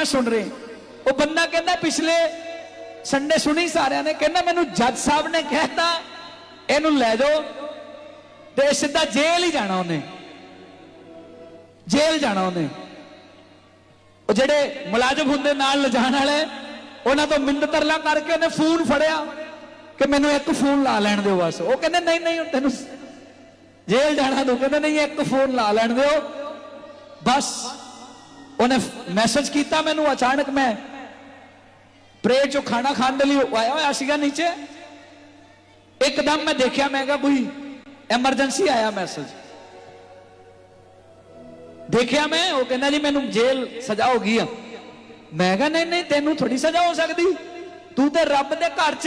ਦੁਨੀਆ ਸੁਣ ਰਹੇ। ਉਹ ਬੰਦਾ ਕਹਿੰਦਾ, ਪਿਛਲੇ ਸੰਡੇ ਸੁਣੀ ਸਾਰਿਆਂ ਨੇ, ਕਹਿੰਦਾ ਮੈਨੂੰ ਜੱਜ ਸਾਹਿਬ ਨੇ ਕਹਿਤਾ, ਇਹਨੂੰ ਲੈ ਜਾਓ ਤੇ ਸਿੱਧਾ ਜੇਲ੍ਹ ਹੀ ਜਾਣਾ ਉਹਨੇ। ਜੇਲ੍ਹ ਜਾਣਾ ਉਹਨੇ। ਉਹ ਜਿਹੜੇ ਮੁਲਾਜ਼ਮ ਹੁੰਦੇ ਨਾਲ ਲਿਜਾਣ ਵਾਲੇ, ਉਹਨਾਂ ਤੋਂ ਮਿੰਦ ਤਰਲਾ ਕਰਕੇ ਉਹਨੇ ਫੋਨ ਫੜਿਆ ਕਿ ਮੈਨੂੰ ਇੱਕ ਫੋਨ ਲਾ ਲੈਣ ਦਿਓ ਬਸ। ਉਹ ਕਹਿੰਦੇ, ਨਹੀਂ ਨਹੀਂ, ਤੈਨੂੰ ਜੇਲ੍ਹ ਜਾਣਾ ਤੂੰ। ਕਹਿੰਦੇ, ਨਹੀਂ, ਇੱਕ ਫੋਨ ਲਾ ਲੈਣ ਦਿਓ। ਬਸ ਉਹਨੇ ਮੈਸੇਜ ਕੀਤਾ ਮੈਨੂੰ, ਅਚਾਨਕ ਮੈਂ ਪ੍ਰੇਅਰ ਚੋਂ ਖਾਣਾ ਖਾਣ ਦੇ ਲਈ ਆਇਆ ਹੋਇਆ ਸੀਗਾ ਨੀਚੇ। ਇੱਕਦਮ ਮੈਂ ਦੇਖਿਆ, ਮੈਂ ਕਿਹਾ ਕੋਈ ਐਮਰਜੈਂਸੀ ਆਇਆ ਮੈਸੇਜ ਦੇਖਿਆ ਮੈਂ, ਉਹ ਕਹਿੰਦਾ ਜੀ, ਮੈਨੂੰ ਜੇਲ੍ਹ ਸਜ਼ਾ ਹੋ ਗਈ ਆ। ਮੈਂ ਕਿਹਾ, ਨਹੀਂ ਨਹੀਂ, ਤੈਨੂੰ ਥੋੜੀ ਸਜ਼ਾ ਹੋ ਸਕਦੀ। ਤੂੰ ਤੇ ਰੱਬ ਦੇ ਘਰ 'ਚ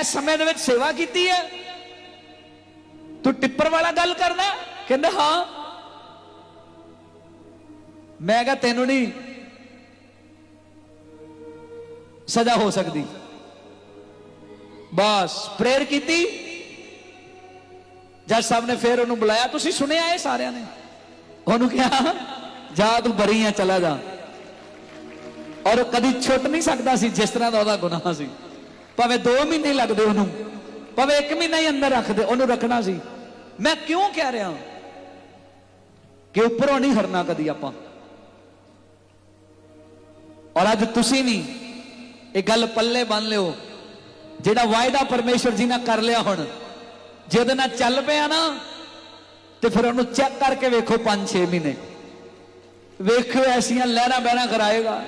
ਇਸ ਸਮੇਂ ਦੇ ਵਿੱਚ ਸੇਵਾ ਕੀਤੀ ਹੈ ਤੂੰ ਟਿੱਪਰ ਵਾਲਾ ਗੱਲ ਕਰਦਾ। ਕਹਿੰਦਾ, ਹਾਂ। ਮੈਂ ਕਿਹਾ ਤੈਨੂੰ ਨਹੀਂ। ਸਜ਼ਾ ਹੋ ਸਕਦੀ। ਬਸ, ਪ੍ਰੇਅਰ ਕੀਤੀ। ਜੱਜ ਸਾਹਿਬ ਨੇ ਫੇਰ ਉਹਨੂੰ ਬੁਲਾਇਆ। ਤੁਸੀਂ ਸੁਣਿਆ ਇਹ ਸਾਰਿਆਂ ਨੇ? ਉਹਨੂੰ ਕਿਹਾ, ਜਾ ਤੂੰ ਬਰੀ ਆ ਚਲਾ ਜਾ। ਔਰ ਕਦੀ ਛੁੱਟ ਨਹੀਂ ਸਕਦਾ ਸੀ, ਜਿਸ ਤਰ੍ਹਾਂ ਦਾ ਉਹਦਾ ਗੁਨਾਹ ਸੀ। ਭਾਵੇਂ 2 ਮਹੀਨੇ ਲੱਗਦੇ ਉਹਨੂੰ, ਭਾਵੇਂ 1 ਮਹੀਨਾ ਹੀ ਅੰਦਰ ਰੱਖਦੇ, ਉਹਨੂੰ ਰੱਖਣਾ ਸੀ। ਮੈਂ ਕਿਉਂ ਕਹਿ ਰਿਹਾ? ਕਿ ਉੱਪਰੋਂ ਨਹੀਂ ਹਰਨਾ ਕਦੀ ਆਪਾਂ। ਔਰ ਅੱਜ ਤੁਸੀਂ ਨਹੀਂ ਇਹ ਗੱਲ ਪੱਲੇ ਬੰਨ ਲਿਓ, ਜਿਹੜਾ ਵਾਅਦਾ ਪਰਮੇਸ਼ਵਰ ਜੀ ਨਾਲ ਕਰ ਲਿਆ ਹੁਣ, ਜੇ ਉਹਦੇ ਨਾਲ ਚੱਲ ਪਿਆ ਨਾ, ਤੇ ਫਿਰ ਉਹਨੂੰ ਚੈੱਕ ਕਰਕੇ ਵੇਖੋ 5-6 ਮਹੀਨੇ। ਵੇਖਿਓ ਐਸੀਆਂ ਲਹਿਰਾਂ ਬਹਿਰਾਂ ਕਰਾਏਗਾ।